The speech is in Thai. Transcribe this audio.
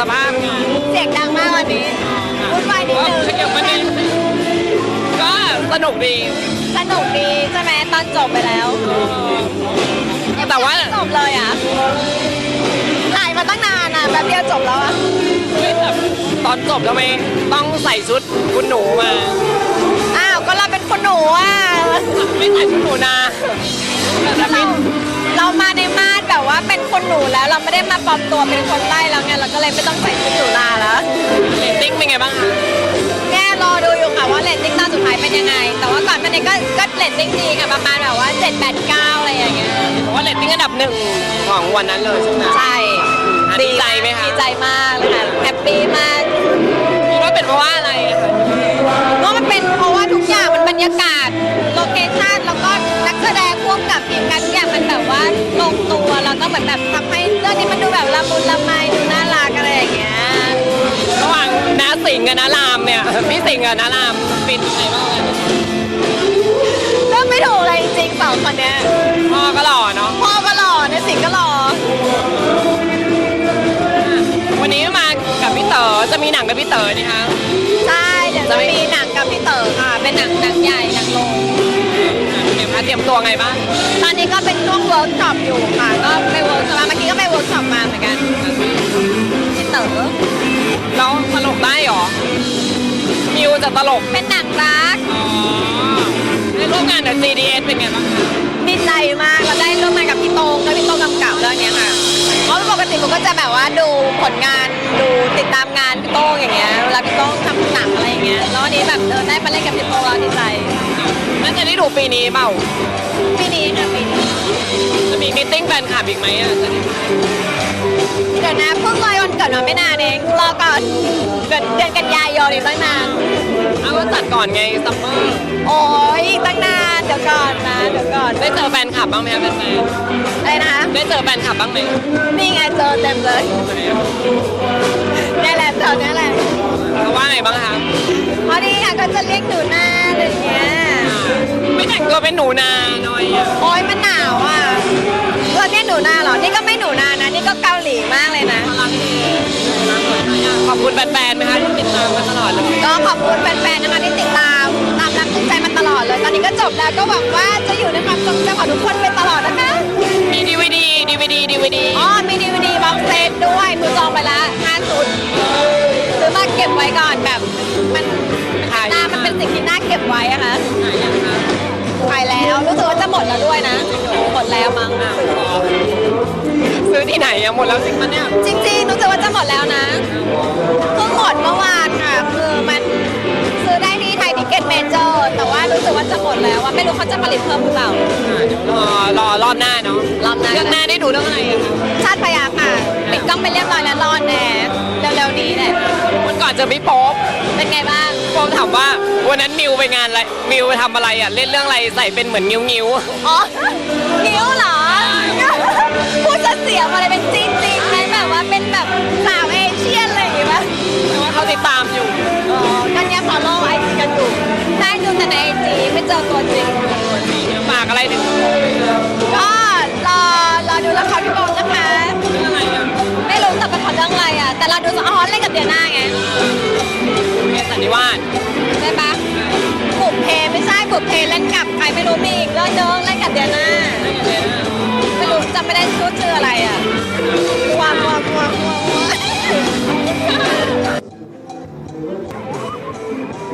สภาพงานเสียงดังมากวันนี้วุ่นวายนิดนึงขยับมานิดก็สนุกดีสนุกดีใช่ไหมตอนจบไปแล้วแต่ว่าจบเลยอะถ่ายมาตั้งนานอะแบบเดียวจบแล้วอะเฮ้ยแต่ตอนจบทำไมต้องใส่ชุดคุณหนูมาอ้าวก็เราเป็นคนหนูอะไม่ใส่ชุดหนูนาแต่ไม่เรามาใน คนหนูแล้วเราไม่ได้มาปลอมตัวเป็นคนไล่แล้วไงเราก็เลยไม่ต้องใส่ชุดหนูนาแล้วเรตติ้งเป็นไงบ้างคะแง่รอดูอยู่ค่ะว่าเรตติ้งตอนสุดท้ายเป็นยังไง แต่ว่าก่อนหน้านี้ก็ก็เรตติ้งดีค่ะประมาณแบบว่า7 8 9อะไรอย่างเงี้ยเพราะว่าเรตติ้งอันดับหนึ่งของวันนั้นเลยใช่ไหมใช่อะดีใจไหมคะดีใจมากเลยค่ะแฮปปี้มากคิดว่าเป็นเพราะว่าอะไรอะคะเพราะมันเป็นเพราะว่าทุกอย่างมันบรรยากาศ เหมือนแบบทำให้เรื่องนี้มันดูแบบละมุนละไมดูน่ารักอะไรอย่างเงี้ยระหว่างน้าสิงห์กับน้ารามเนี่ยพี่สิงห์กับน้ารามเป็นยังไงบ้างอะเรื่องไม่ถูกเลยจริงๆสองคนเนี้ยพ่อก็หล่อเนาะพ่อก็หล่อในสิงห์ก็หล่อวันนี้มากับพี่เต๋อจะมีหนังกับพี่เต๋อนี่คะใช่เดี๋ยวจะมีหนังกับพี่เต๋อค่ะเป็นหนังหนังใหญ่หนังโรงเต รียมเตรียมตัวไงบ้างตอนนี้ก็เป็นช่วงเวิร์กช็อปอยู่ค่ะ ก็ไปเวิร์กช็อปมาเมื่อกี้ก็ไปเวิร์กช็อปมาเหมือนกันพี่เต๋อแล้วตลกได้เหรอมิวจะตลกเป็นหนังรักอ๋อได้ร่วมงานกับ GDS เป็นไงบ้างคะดีใจมากเราได้ร่วมงานกับพี่โต้งแล้วพี่โต้งกำกับเรื่องเนี้ยค่ะเพราะปกติผมก็จะแบบว่าดูผลงานดูติดตามงานพี่โต้งอย่างเงี้ยเวลาพี่โต้งทำหนังอะไรอย่างเงี้ยแล้ววันนี้แบบเออได้มาเล่นกับพี่โต้งเราดีใจน่าจะได้ดูปีนี้เปล่าปีนี้ค่ะปีนี้จะมีมิทติ้งแฟนคลับอีกไหมอะจะได้เดี๋ยวนะเพิ่งเลยวันเกิดมาไม่นานเองรอก่อนเกิดเดือนกันยายนอีกตั้งนานเอาก็จัดก่อนไงซัมเมอร์โอ้ยอีกตั้งนานเดี๋ยวก่อนนะเดี๋ยวก่อนได้เจอแฟนคลับบ้างไหมคะแฟนอะไรนะคะๆได้เจอแฟนคลับบ้างไหมนี่ไงเจอเต็มเลยนี่แหละเจอนี่แหละเขาว่าไงบ้างคะพอดีค่ะ ก็จะเรียกหนูหน้าอะไรอย่างเงี้ย ไม่แต่งตัวเป็นหนูนาหน่อยอะโอ้ยมันหนาวอะเราเนี่ยหนูนาเหรอ นี่ก็ไม่หนูนานะ นี่ก็เกาหลีมากเลยนะรักดีขอบคุณแฟนๆไหมคะที่ติดตามมาตลอดเลยก็ขอบคุณแฟนๆนะคะที่ติดตาม ตามรักทุกใจมาตลอดเลย ตอนนี้ก็จบแล้วก็หวังว่าจะอยู่ในความทรงจำของทุกคนไปตลอดนะคะ มีดีวดีดีวดีดีวดีอ๋อมีดีวดีบ็อกเซตด้วยมือจองไปละห้าชุดซื้อมาเก็บไว้ก่อนแบบมัน แล้วด้วยนะ หมดแล้วมั้งซื้อที่ไหนอะหมดแล้วจริงปะเนี่ย จริงๆ รู้สึกว่าจะหมดแล้วนะเพิ่งหมดเมื่อวานค่ะ คือมันซื้อได้ที่ไทยทิเก็ตเมเจอร์แต่ว่ารู้สึกว่าจะหมดแล้วว่าไม่รู้เขาจะผลิตเพิ่มหรือเปล่า รอรอรอบหน้าเนาะรอบหน้า เรื่องหน้าได้ดูเรื่องอะไรอะคะชาติพยาค่ะ ปิดกล้องไปเรียบร้อยแล้วรอดแน่ จอพี่โป๊ปเป็นไงบ้าง โป๊ปถามว่าวันนั้นมิวไปงานอะไรมิวไปทำอะไรอะเล่นเรื่องอะไรใส่เป็นเหมือนงิ้วงิ้วอ๋อ นิ้วเหรอ เพเล่นกับใครไม่รู้มีอีกเรื่องนึงเล่นกับเดียน่าไม่รู้จำไม่ได้ชุดชื่ออะไรอะ